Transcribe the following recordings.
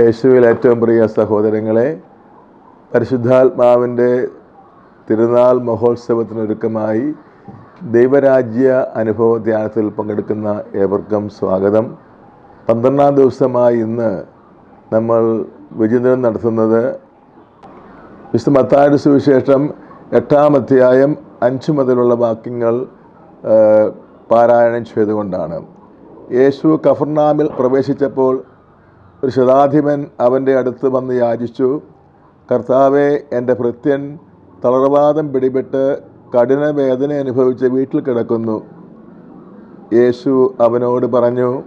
യേശുവിൽ ഏറ്റവും പ്രിയ സഹോദരങ്ങളെ പരിശുദ്ധാത്മാവിന്റെ തിരുനാൾ മഹോത്സവത്തിനൊരുക്കമായി ദൈവരാജ്യ അനുഭവ ധ്യാനത്തിൽ പങ്കെടുക്കുന്ന ഏവർക്കും സ്വാഗതം. പന്ത്രണ്ടാം ദിവസമായി ഇന്ന് നമ്മൾ വിചിന്തനം നടത്തുന്നത് വിശുദ്ധ മത്തായുടെ സുവിശേഷം എട്ടാം അധ്യായം അഞ്ച് മുതലുള്ള വാക്യങ്ങൾ പാരായണം ചെയ്തുകൊണ്ടാണ്. യേശു കഫർനാമിൽ പ്രവേശിച്ചപ്പോൾ ഒരു ശതാധിപൻ അവന്റെ അടുത്ത് വന്ന് യാചിച്ചു. കർത്താവെ എന്റെ ഭൃത്യൻ തളർവാദം പിടിപെട്ട് കഠിന വേദന അനുഭവിച്ച് വീട്ടിൽ കിടക്കുന്നു. യേശു അവനോട് പറഞ്ഞു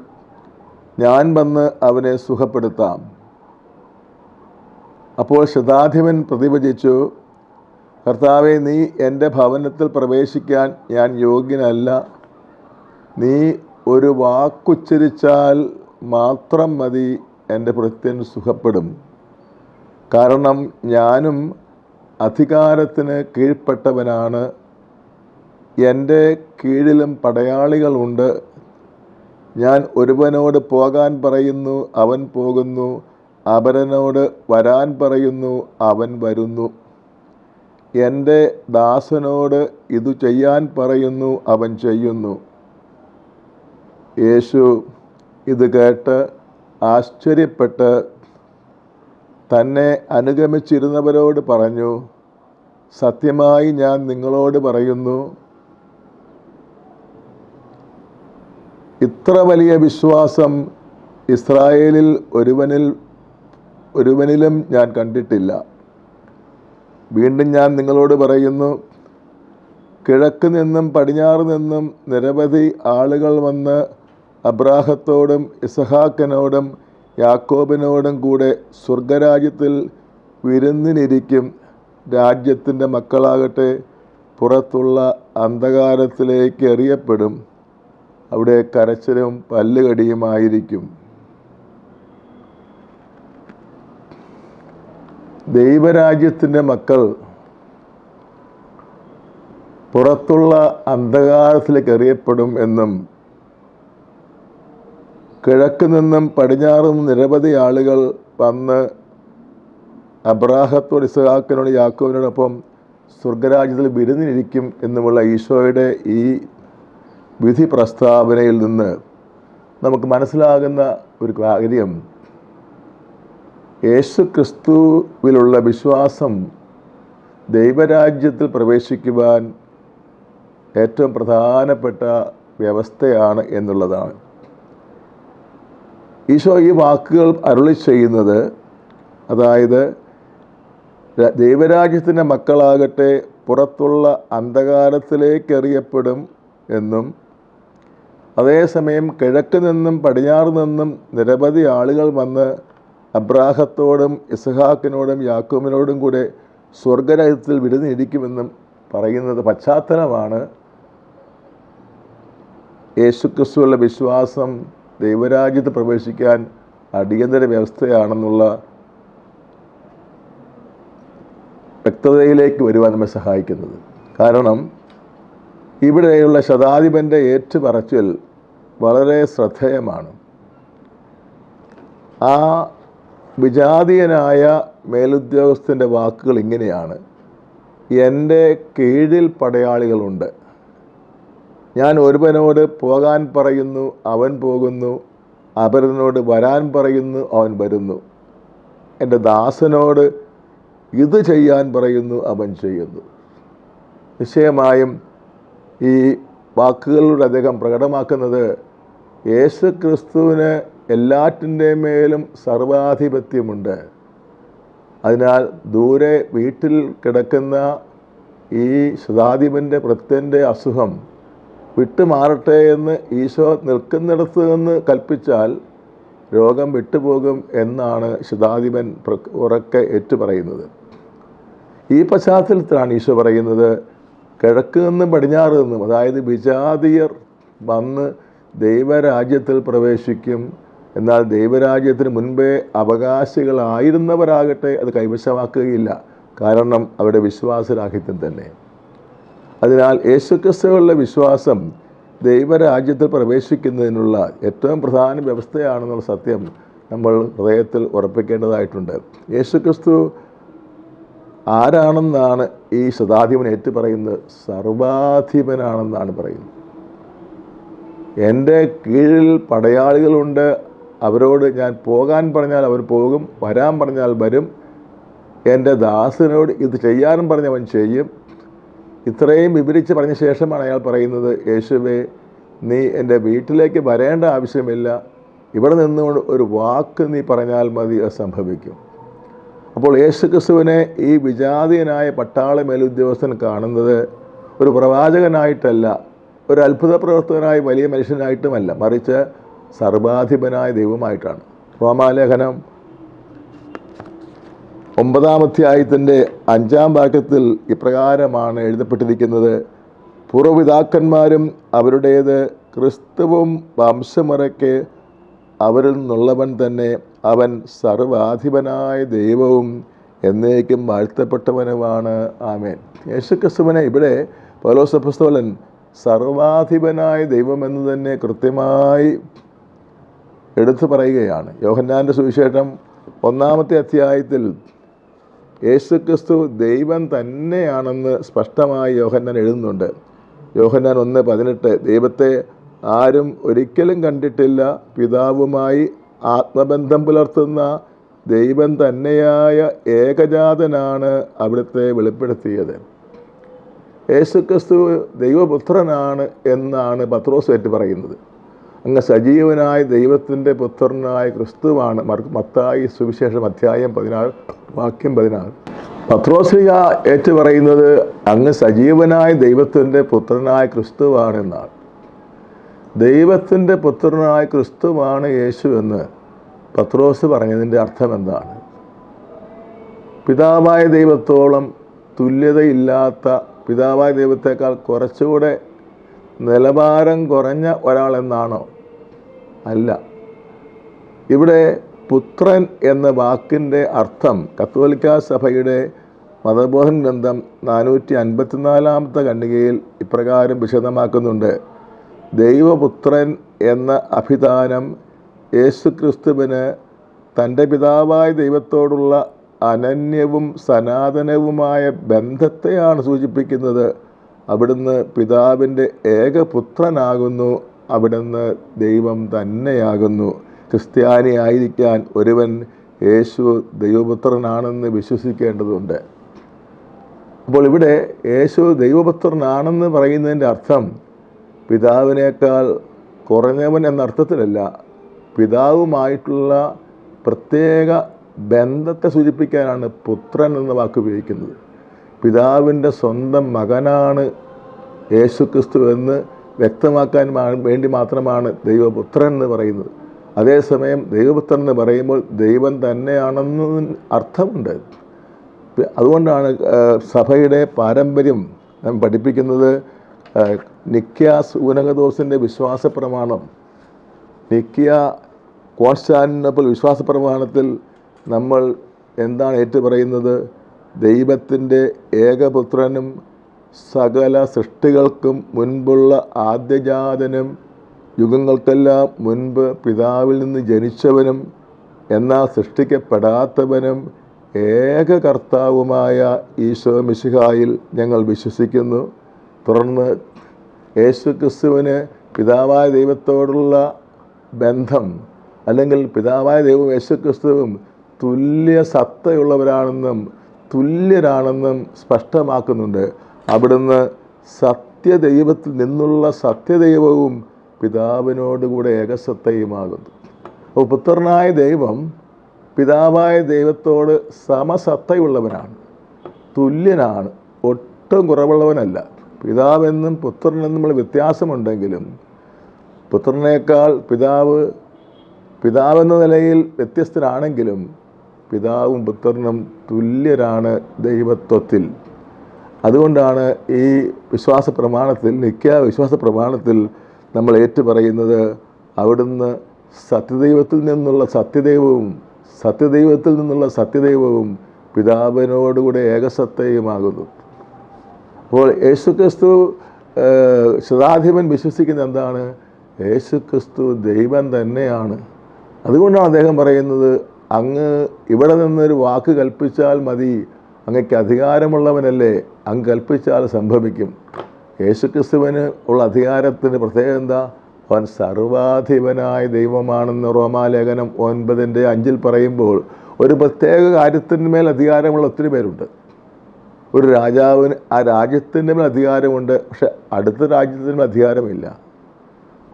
ഞാൻ വന്ന് അവനെ സുഖപ്പെടുത്താം. അപ്പോൾ ശതാധിപൻ പ്രതിഭജിച്ചു കർത്താവെ നീ എന്റെ ഭവനത്തിൽ പ്രവേശിക്കാൻ ഞാൻ യോഗ്യനല്ല. നീ ഒരു വാക്കുച്ചരിച്ചാൽ മാത്രം മതി എന്റെ പ്രത്യൻ സുഖപ്പെടും. കാരണം ഞാനും അധികാരത്തിന് കീഴ്പ്പെട്ടവനാണ്. എന്റെ കീഴിലും പടയാളികളുണ്ട്. ഞാൻ ഒരുവനോട് പോകാൻ പറയുന്നു അവൻ പോകുന്നു. അപരനോട് വരാൻ പറയുന്നു അവൻ വരുന്നു. എന്റെ ദാസനോട് ഇതു ചെയ്യാൻ പറയുന്നു അവൻ ചെയ്യുന്നു. യേശു ഇത് കേട്ട് ആശ്ചര്യപ്പെട്ട് തന്നെ അനുഗമിച്ചിരുന്നവരോട് പറഞ്ഞു സത്യമായി ഞാൻ നിങ്ങളോട് പറയുന്നു ഇത്ര വലിയ വിശ്വാസം ഇസ്രായേലിൽ ഒരുവനിൽ ഒരുവനിലും ഞാൻ കണ്ടിട്ടില്ല. വീണ്ടും ഞാൻ നിങ്ങളോട് പറയുന്നു കിഴക്ക് നിന്നും പടിഞ്ഞാറ് നിന്നും നിരവധി ആളുകൾ വന്ന് അബ്രാഹത്തോടും ഇസഹാക്കനോടും യാക്കോബിനോടും കൂടെ സ്വർഗരാജ്യത്തിൽ വിരുന്നിനിരിക്കും രാജ്യത്തിന്റെ മക്കളാകട്ടെ പുറത്തുള്ള അന്ധകാരത്തിലേക്ക് എറിയപ്പെടും. അവിടെ കരച്ചിലും പല്ലുകടിയുമായിരിക്കും. ദൈവരാജ്യത്തിന്റെ മക്കൾ പുറത്തുള്ള അന്ധകാരത്തിലേക്ക് എറിയപ്പെടും എന്നും കിഴക്ക് നിന്നും പടിഞ്ഞാറും നിരവധി ആളുകൾ വന്ന് അബ്രാഹത്തോട് ഇസഹാക്കിനോട് യാക്കോവിനോടൊപ്പം സ്വർഗരാജ്യത്തിൽ വിരുന്നിരിക്കും എന്നുമുള്ള ഈശോയുടെ ഈ വിധി പ്രസ്താവനയിൽ നിന്ന് നമുക്ക് മനസ്സിലാകുന്ന ഒരു കാര്യം. യേശു ക്രിസ്തുവിലുള്ള വിശ്വാസം ദൈവരാജ്യത്തിൽ പ്രവേശിക്കുവാൻ ഏറ്റവും പ്രധാനപ്പെട്ട വ്യവസ്ഥയാണ് എന്നുള്ളതാണ്. ഈശോ ഈ വാക്കുകൾ അരുളി ചെയ്യുന്നത് അതായത് ദൈവരാജ്യത്തിന്റെ മക്കളാകട്ടെ പുറത്തുള്ള അന്ധകാരത്തിലേക്ക് എറിയപ്പെടും എന്നും അതേസമയം കിഴക്ക് നിന്നും പടിഞ്ഞാറ് നിന്നും നിരവധി ആളുകൾ വന്ന് അബ്രാഹത്തോടും ഇസഹാക്കിനോടും യാക്കോമിനോടും കൂടെ സ്വർഗരാജ്യത്തിൽ വിരുന്നിരിക്കുമെന്നും പറയുന്നത് പശ്ചാത്തലമാണ്. യേശുക്രിസ്തുവിലുള്ള വിശ്വാസം ദൈവരാജ്യത്ത് പ്രവേശിക്കാൻ അടിയന്തര വ്യവസ്ഥയാണെന്നുള്ള വ്യക്തതയിലേക്ക് വരുവാൻ നമ്മെ സഹായിക്കുന്നത്. കാരണം ഇവിടെയുള്ള ശതാധിപന്റെ ഏറ്റുപറച്ചിൽ വളരെ ശ്രദ്ധേയമാണ്. ആ വിജാതീയനായ മേലുദ്യോഗസ്ഥന്റെ വാക്കുകൾ ഇങ്ങനെയാണ്. എന്റെ കീഴിൽ പടയാളികളുണ്ട്. ഞാൻ ഒരുവനോട് പോകാൻ പറയുന്നു അവൻ പോകുന്നു. അപരനോട് വരാൻ പറയുന്നു അവൻ വരുന്നു. എന്റെ ദാസനോട് ഇത് ചെയ്യാൻ പറയുന്നു അവൻ ചെയ്യുന്നു. നിശ്ചയമായും ഈ വാക്കുകളിലൂടെ അദ്ദേഹം പ്രകടമാക്കുന്നത് യേശു ക്രിസ്തുവിന് എല്ലാറ്റിന്റെ മേലും സർവാധിപത്യമുണ്ട്. അതിനാൽ ദൂരെ വീട്ടിൽ കിടക്കുന്ന ഈ ശതാധിപന്റെ വൃത്തന്റെ അസുഖം വിട്ടുമാറട്ടെ എന്ന് ഈശോ നിൽക്കുന്നിടത്ത് നിന്ന് കൽപ്പിച്ചാൽ രോഗം വിട്ടുപോകും എന്നാണ് ശതാധിപൻ ഉറക്കെ ഏറ്റുപറയുന്നത്. ഈ പശ്ചാത്തലത്തിലാണ് ഈശോ പറയുന്നത് കിഴക്ക് നിന്നും പടിഞ്ഞാറ് നിന്നും അതായത് വിജാതീയർ വന്ന് ദൈവരാജ്യത്തിൽ പ്രവേശിക്കും. എന്നാൽ ദൈവരാജ്യത്തിന് മുൻപേ അവകാശികളായിരുന്നവരാകട്ടെ അത് കൈവശമാക്കുകയില്ല. കാരണം അവരുടെ വിശ്വാസരാഹിത്യം തന്നെ. അതിനാൽ യേശുക്രിസ്തുവിലുള്ള വിശ്വാസം ദൈവരാജ്യത്തിൽ പ്രവേശിക്കുന്നതിനുള്ള ഏറ്റവും പ്രധാന വ്യവസ്ഥയാണെന്നുള്ള സത്യം നമ്മൾ ഹൃദയത്തിൽ ഉറപ്പിക്കേണ്ടതായിട്ടുണ്ട്. യേശുക്രിസ്തു ആരാണെന്നാണ് ഈ ശതാധിപൻ ഏറ്റു പറയുന്നത് സർവാധിപനാണെന്നാണ് പറയുന്നത്. എന്റെ കീഴിൽ പടയാളികളുണ്ട്. അവരോട് ഞാൻ പോകാൻ പറഞ്ഞാൽ അവർ പോകും വരാൻ പറഞ്ഞാൽ വരും. എന്റെ ദാസനോട് ഇത് ചെയ്യാനും പറഞ്ഞവൻ ചെയ്യും. ഇത്രയും വിവരിച്ച് പറഞ്ഞ ശേഷമാണ് അയാൾ പറയുന്നത് യേശുവേ നീ എന്റെ വീട്ടിലേക്ക് വരേണ്ട ആവശ്യമില്ല. ഇവിടെ നിന്നുകൊണ്ട് ഒരു വാക്ക് നീ പറഞ്ഞാൽ മതി അത് സംഭവിക്കും. അപ്പോൾ യേശു ക്രിസ്തുവിനെ ഈ വിജാതീയനായ പട്ടാള മേലുദ്യോഗസ്ഥൻ കാണുന്നത് ഒരു പ്രവാചകനായിട്ടല്ല ഒരു അത്ഭുത പ്രവർത്തകനായ വലിയ മനുഷ്യനായിട്ടുമല്ല മറിച്ച് സർവാധിപനായ ദൈവമായിട്ടാണ്. റോമാലേഖനം ഒമ്പതാം അധ്യായത്തിന്റെ അഞ്ചാം വാക്യത്തിൽ ഇപ്രകാരമാണ് എഴുതപ്പെട്ടിരിക്കുന്നത്. പൂർവപിതാക്കന്മാരും അവരുടേത് ക്രിസ്തുവും വംശമുറയ്ക്ക് അവരിൽ നിന്നുള്ളവൻ തന്നെ അവൻ സർവാധിപനായ ദൈവവും എന്നേക്കും വാഴ്ത്തപ്പെട്ടവനുമാണ്. ആമേൻ. യേശുക്രിസ്തുവിനെ ഇവിടെ പൗലോസഭസ്തോലൻ സർവാധിപനായ ദൈവമെന്ന് തന്നെ കൃത്യമായി എടുത്തു പറയുകയാണ്. യോഹന്നാന്റെ സുവിശേഷം ഒന്നാമത്തെ അധ്യായത്തിൽ യേശുക്രിസ്തു ദൈവം തന്നെയാണെന്ന് സ്പഷ്ടമായി യോഹന്നാൻ എഴുതുന്നുണ്ട്. യോഹന്നാൻ ഒന്ന് പതിനെട്ട് ദൈവത്തെ ആരും ഒരിക്കലും കണ്ടിട്ടില്ല പിതാവുമായി ആത്മബന്ധം പുലർത്തുന്ന ദൈവം തന്നെയായ ഏകജാതനാണ് അവിടുത്തെ വെളിപ്പെടുത്തിയത്. യേശുക്രിസ്തു ദൈവപുത്രനാണ് എന്നാണ് പത്രോസ് പറയുന്നത്. അങ്ങ് സജീവനായ ദൈവത്തിന്റെ പുത്രനായ ക്രിസ്തുവാണ്. മത്തായി സുവിശേഷം അധ്യായം പതിനാറ് വാക്യം പതിനാറ്. പത്രോസ്ലിക ഏറ്റു പറയുന്നത് അങ്ങ് സജീവനായ ദൈവത്തിന്റെ പുത്രനായ ക്രിസ്തുവാണ് എന്നാണ് ദൈവത്തിന്റെ പുത്രനായ ക്രിസ്തുവാണ് യേശു എന്ന് പത്രോസ് പറഞ്ഞതിന്റെ അർത്ഥം എന്താണ് പിതാവായ ദൈവത്തോളം തുല്യതയില്ലാത്ത പിതാവായ ദൈവത്തേക്കാൾ കുറച്ചുകൂടെ നിലവാരം കുറഞ്ഞ ഒരാളെന്നാണോ? അല്ല. ഇവിടെ പുത്രൻ എന്ന വാക്കിന്റെ അർത്ഥം കത്തോലിക്ക സഭയുടെ മതബോധൻ ഗ്രന്ഥം നാനൂറ്റി അൻപത്തിനാലാമത്തെ ഖണ്ഡികയിൽ ഇപ്രകാരം വിശദമാക്കുന്നുണ്ട്. ദൈവപുത്രൻ എന്ന അഭിധാനം യേശുക്രിസ്തുവിന് തന്റെ പിതാവായ ദൈവത്തോടുള്ള അനന്യവും സനാതനവുമായ ബന്ധത്തെയാണ് സൂചിപ്പിക്കുന്നത്. അവിടുന്ന് പിതാവിന്റെ ഏകപുത്രനാകുന്നു അവിടുന്ന് ദൈവം തന്നെയാകുന്നു. ക്രിസ്ത്യാനിയായിരിക്കാൻ ഒരുവൻ യേശു ദൈവപുത്രനാണെന്ന് വിശ്വസിക്കേണ്ടതുണ്ട്. അപ്പോൾ ഇവിടെ യേശു ദൈവപുത്രനാണെന്ന് പറയുന്നതിന്റെ അർത്ഥം പിതാവിനേക്കാൾ കുറഞ്ഞവൻ എന്ന അർത്ഥത്തിലല്ല. പിതാവുമായിട്ടുള്ള പ്രത്യേക ബന്ധത്തെ സൂചിപ്പിക്കാനാണ് പുത്രൻ എന്ന വാക്ക് ഉപയോഗിക്കുന്നത്. പിതാവിന്റെ സ്വന്തം മകനാണ് യേശുക്രിസ്തു എന്ന് വ്യക്തമാക്കാൻ വേണ്ടി മാത്രമാണ് ദൈവപുത്രൻ എന്ന് പറയുന്നത്. അതേസമയം ദൈവപുത്രൻ എന്ന് പറയുമ്പോൾ ദൈവം തന്നെയാണെന്ന് അർത്ഥമുണ്ട്. അതുകൊണ്ടാണ് സഭയുടെ പാരമ്പര്യം പഠിപ്പിക്കുന്നത് നിക്യാസ് ഊനകദോസിന്റെ വിശ്വാസ പ്രമാണം നിക്യ കോൺസ്റ്റാന്റിനോപ്പിൾ വിശ്വാസ പ്രമാണത്തിൽ നമ്മൾ എന്താണ് ഏറ്റു പറയുന്നത് ദൈവത്തിന്റെ ഏകപുത്രനും സകല സൃഷ്ടികൾക്കും മുൻപുള്ള ആദ്യജാതനും യുഗങ്ങൾക്കെല്ലാം മുൻപ് പിതാവിൽ നിന്ന് ജനിച്ചവനും എന്നാൽ സൃഷ്ടിക്കപ്പെടാത്തവനും ഏക കർത്താവുമായ ഈശോ മിശിഹായിൽ ഞങ്ങൾ വിശ്വസിക്കുന്നു. തുടർന്ന് യേശു ക്രിസ്തുവിന് പിതാവായ ദൈവത്തോടുള്ള ബന്ധം അല്ലെങ്കിൽ പിതാവായ ദൈവം യേശു ക്രിസ്തുവും തുല്യ സത്തയുള്ളവരാണെന്നും തുല്യരാണെന്നും സ്പഷ്ടമാക്കുന്നുണ്ട്. അവിടുന്ന് സത്യദൈവത്തിൽ നിന്നുള്ള സത്യദൈവവും പിതാവിനോടുകൂടെ ഏകസത്തയുമാകുന്നു. അപ്പോൾ പുത്രനായ ദൈവം പിതാവായ ദൈവത്തോട് സമസത്തയുള്ളവനാണ്. തുല്യനാണ്. ഒട്ടും കുറവുള്ളവനല്ല. പിതാവെന്നും പുത്രനെന്നും വ്യത്യാസമുണ്ടെങ്കിലും പുത്രനേക്കാൾ പിതാവ് പിതാവെന്ന നിലയിൽ വ്യത്യസ്തനാണെങ്കിലും പിതാവും പുത്രനും തുല്യരാണ് ദൈവത്വത്തിൽ. അതുകൊണ്ടാണ് ഈ വിശ്വാസ പ്രമാണത്തിൽ നിത്യ വിശ്വാസ പ്രമാണത്തിൽ നമ്മൾ ഏറ്റുപറയുന്നത് അവിടുന്ന് സത്യദൈവത്തിൽ നിന്നുള്ള സത്യദൈവവും സത്യദൈവത്തിൽ നിന്നുള്ള സത്യദൈവവും പിതാവിനോടുകൂടെ ഏകസത്തയുമാകുന്നു. അപ്പോൾ യേശുക്രിസ്തു ശതാധിപൻ വിശ്വസിക്കുന്ന എന്താണ്? യേശുക്രിസ്തു ദൈവം തന്നെയാണ്. അതുകൊണ്ടാണ് അദ്ദേഹം പറയുന്നത് അങ്ങ് ഇവിടെ നിന്നൊരു വാക്ക് കൽപ്പിച്ചാൽ മതി അങ്ങക്ക് അധികാരമുള്ളവനല്ലേ? അങ്ങ് കൽപ്പിച്ചാൽ സംഭവിക്കും. യേശുക്രിസ്തുവിന് ഉള്ള അധികാരത്തിന് പ്രത്യേകത എന്താ? അവൻ സർവാധിപനായ ദൈവമാണെന്ന് റോമാലേഖനം ഒൻപതിന്റെ അഞ്ചിൽ പറയുമ്പോൾ ഒരു പ്രത്യേക കാര്യത്തിന്മേൽ അധികാരമുള്ള ഒത്തിരി പേരുണ്ട്. ഒരു രാജാവിന് ആ രാജ്യത്തിന്റെ മേൽ അധികാരമുണ്ട് പക്ഷെ അടുത്ത രാജ്യത്തിന് അധികാരമില്ല.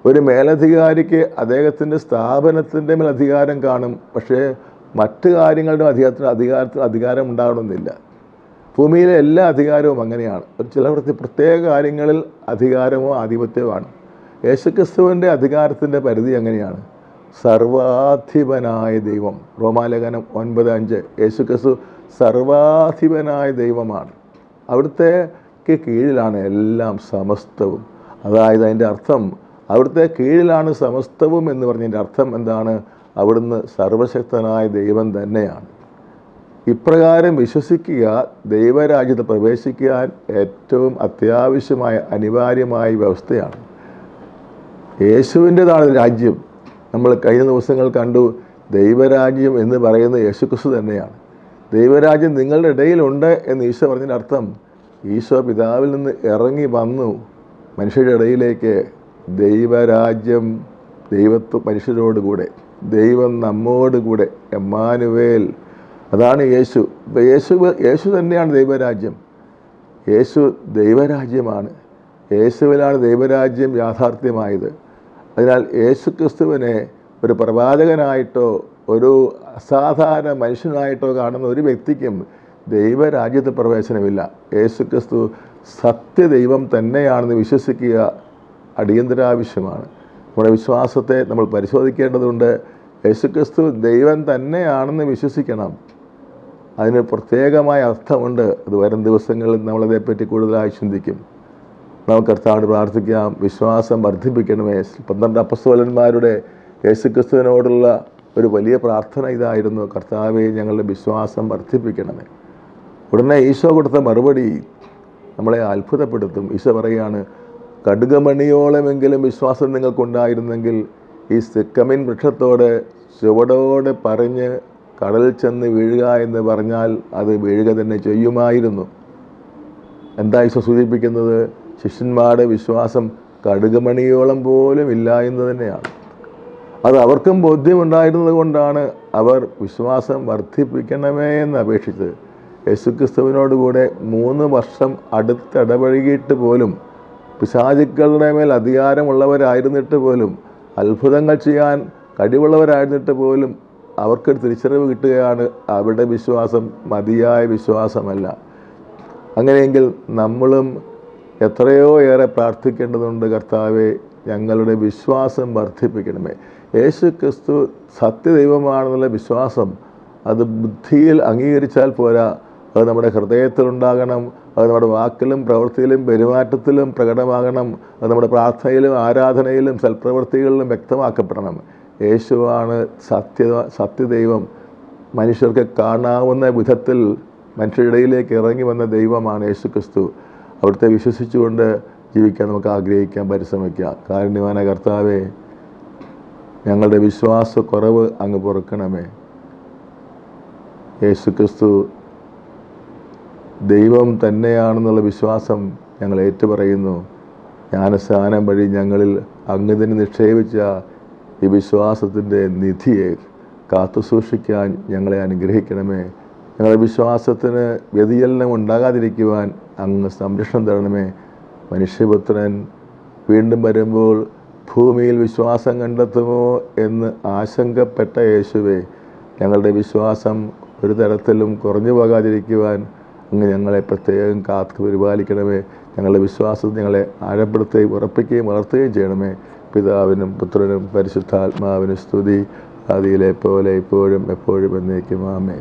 ഒരു മേലധികാരിക്ക് അദ്ദേഹത്തിന്റെ സ്ഥാപനത്തിന്റെ മേൽ അധികാരം കാണും പക്ഷേ മറ്റ് കാര്യങ്ങളുടെ അധികാരത്തിന് അധികാരത്തിന് അധികാരം ഉണ്ടാകണമെന്നില്ല. ഭൂമിയിലെ എല്ലാ അധികാരവും അങ്ങനെയാണ്. ഒരു ചില പ്രത്യേക കാര്യങ്ങളിൽ അധികാരമോ ആധിപത്യമാണ് യേശുക്രിസ്തുവിന്റെ അധികാരത്തിന്റെ പരിധി എങ്ങനെയാണ് സർവാധിപനായ ദൈവം. റോമാലേഖനം ഒൻപത് അഞ്ച്. യേശുക്രിസ്തു സർവാധിപനായ ദൈവമാണ്. അവിടുത്തേക്ക് കീഴിലാണ് എല്ലാം സമസ്തവും. അതായത് അതിന്റെ അർത്ഥം അവിടുത്തെ കീഴിലാണ് സമസ്തവും എന്ന് പറഞ്ഞതിന്റെ അർത്ഥം എന്താണ്? അവിടുന്ന് സർവശക്തനായ ദൈവം തന്നെയാണ്. ഇപ്രകാരം വിശ്വസിക്കുക ദൈവരാജ്യത്ത് പ്രവേശിക്കാൻ ഏറ്റവും അത്യാവശ്യമായ അനിവാര്യമായ വ്യവസ്ഥയാണ്. യേശുവിന്റെതാണ് രാജ്യം നമ്മൾ കഴിഞ്ഞ ദിവസങ്ങൾ കണ്ടു ദൈവരാജ്യം എന്ന് പറയുന്ന യേശുക്രിസ്തു തന്നെയാണ്. ദൈവരാജ്യം നിങ്ങളുടെ ഇടയിലുണ്ട് എന്ന് ഈശോ പറഞ്ഞതിന്റെ അർത്ഥം ഈശോ പിതാവിൽ നിന്ന് ഇറങ്ങി വന്നു മനുഷ്യരുടെ ഇടയിലേക്ക് ദൈവരാജ്യം ദൈവത്വ മനുഷ്യരോടുകൂടെ. ദൈവം നമ്മോടുകൂടെ എമ്മാനുവേൽ. അതാണ് യേശു. യേശു യേശു തന്നെയാണ് ദൈവരാജ്യം. യേശു ദൈവരാജ്യമാണ്. യേശുവിലാണ് ദൈവരാജ്യം യാഥാർത്ഥ്യമായത്. അതിനാൽ യേശു ക്രിസ്തുവിനെ ഒരു പ്രവാചകനായിട്ടോ ഒരു അസാധാരണ മനുഷ്യനായിട്ടോ കാണുന്ന ഒരു വ്യക്തിക്കും ദൈവരാജ്യത്ത് പ്രവേശനമില്ല. യേശു ക്രിസ്തു സത്യദൈവം തന്നെയാണെന്ന് വിശ്വസിക്കുക അടിയന്തരാവശ്യമാണ്. നമ്മുടെ വിശ്വാസത്തെ നമ്മൾ പരിശോധിക്കേണ്ടതുണ്ട്. യേശുക്രിസ്തു ദൈവം തന്നെയാണെന്ന് വിശ്വസിക്കണം. അതിന് പ്രത്യേകമായ അർത്ഥമുണ്ട്. അത് വരും ദിവസങ്ങളിൽ നമ്മളതേപ്പറ്റി കൂടുതലായി ചിന്തിക്കും. നമുക്ക് കർത്താവിന് പ്രാർത്ഥിക്കാം. വിശ്വാസം വർദ്ധിപ്പിക്കണമേ. പന്ത്രണ്ട് അപ്പസ്തോലന്മാരുടെ യേശുക്രിസ്തുവിനോടുള്ള ഒരു വലിയ പ്രാർത്ഥന ഇതായിരുന്നു. കർത്താവെ ഞങ്ങളുടെ വിശ്വാസം വർദ്ധിപ്പിക്കണമേ. ഉടനെ ഈശോ കൊടുത്ത മറുപടി നമ്മളെ അത്ഭുതപ്പെടുത്തും. ഈശോ പറയുകയാണ് കടുകമണിയോളമെങ്കിലും വിശ്വാസം നിങ്ങൾക്കുണ്ടായിരുന്നെങ്കിൽ ഈ സിക്കമിൻ വൃക്ഷത്തോട് ചുവടോടെ പറഞ്ഞ് കടലിൽ ചെന്ന് വീഴുക എന്ന് പറഞ്ഞാൽ അത് വീഴുക തന്നെ ചെയ്യുമായിരുന്നു. എന്താ ഈശോ സൂചിപ്പിക്കുന്നത്? ശിഷ്യന്മാരുടെ വിശ്വാസം കടുകമണിയോളം പോലും ഇല്ല എന്ന് തന്നെയാണ്. അത് അവർക്കും ബോധ്യമുണ്ടായിരുന്നത് കൊണ്ടാണ് അവർ വിശ്വാസം വർദ്ധിപ്പിക്കണമേ എന്ന് അപേക്ഷിച്ചത് യേശുക്രിസ്തുവിനോടുകൂടെ മൂന്ന് വർഷം അടുത്തിടപഴകിയിട്ട് പോലും പിശാചുക്കളുടെ മേൽ അധികാരമുള്ളവരായിരുന്നിട്ട് പോലും അത്ഭുതങ്ങൾ ചെയ്യാൻ കഴിവുള്ളവരായിരുന്നിട്ട് പോലും അവർക്കൊരു തിരിച്ചറിവ് കിട്ടുകയാണ് അവരുടെ വിശ്വാസം മതിയായ വിശ്വാസമല്ല. അങ്ങനെയെങ്കിൽ നമ്മളും എത്രയോ ഏറെ പ്രാർത്ഥിക്കേണ്ടതുണ്ട് കർത്താവെ ഞങ്ങളുടെ വിശ്വാസം വർദ്ധിപ്പിക്കണമേ. യേശു ക്രിസ്തു സത്യദൈവമാണെന്നുള്ള വിശ്വാസം അത് ബുദ്ധിയിൽ അംഗീകരിച്ചാൽ പോരാ. അത് നമ്മുടെ ഹൃദയത്തിലുണ്ടാകണം അത് നമ്മുടെ വാക്കിലും പ്രവൃത്തിയിലും പെരുമാറ്റത്തിലും പ്രകടമാകണം അത് നമ്മുടെ പ്രാർത്ഥനയിലും ആരാധനയിലും സൽപ്രവൃത്തികളിലും വ്യക്തമാക്കപ്പെടണം. യേശുവാണ് സത്യ സത്യദൈവം. മനുഷ്യർക്ക് കാണാവുന്ന വിധത്തിൽ മനുഷ്യരുടെ ഇടയിലേക്ക് ഇറങ്ങി വന്ന ദൈവമാണ് യേശു ക്രിസ്തു അവിടുത്തെ വിശ്വസിച്ചുകൊണ്ട് ജീവിക്കാൻ നമുക്ക് ആഗ്രഹിക്കാൻ പരിശ്രമിക്കാം. കാരുണ്യവാന കർത്താവെ ഞങ്ങളുടെ വിശ്വാസക്കുറവ് അങ്ങ് പൊറുക്കണമേ. യേശു ക്രിസ്തു ദൈവം തന്നെയാണെന്നുള്ള വിശ്വാസം ഞങ്ങൾ ഏറ്റുപറയുന്നു. ജ്ഞാനസ്നാനം വഴി ഞങ്ങളിൽ അങ്ങ് തന്നെ നിക്ഷേപിച്ച ഈ വിശ്വാസത്തിന്റെ നിധിയെ കാത്തു സൂക്ഷിക്കാൻ ഞങ്ങളെ അനുഗ്രഹിക്കണമേ. ഞങ്ങളുടെ വിശ്വാസത്തിന് വ്യതിചലനം ഉണ്ടാകാതിരിക്കുവാൻ അങ്ങ് സംരക്ഷണം തരണമേ. മനുഷ്യപുത്രൻ വീണ്ടും വരുമ്പോൾ ഭൂമിയിൽ വിശ്വാസം കണ്ടെത്തുമോ എന്ന് ആശങ്കപ്പെട്ട യേശുവെ ഞങ്ങളുടെ വിശ്വാസം ഒരു തരത്തിലും കുറഞ്ഞു പോകാതിരിക്കുവാൻ അങ്ങ് ഞങ്ങളെ പ്രത്യേകം കാത്ത് പരിപാലിക്കണമേ. ഞങ്ങളുടെ വിശ്വാസം ഞങ്ങളെ ആഴപ്പെടുത്തുകയും ഉറപ്പിക്കുകയും വളർത്തുകയും ചെയ്യണമേ. പിതാവിനും പുത്രനും പരിശുദ്ധാത്മാവിനും സ്തുതി. ആദിയിലെ പോലെ ഇപ്പോഴും എപ്പോഴും എന്നേക്കും ആമേ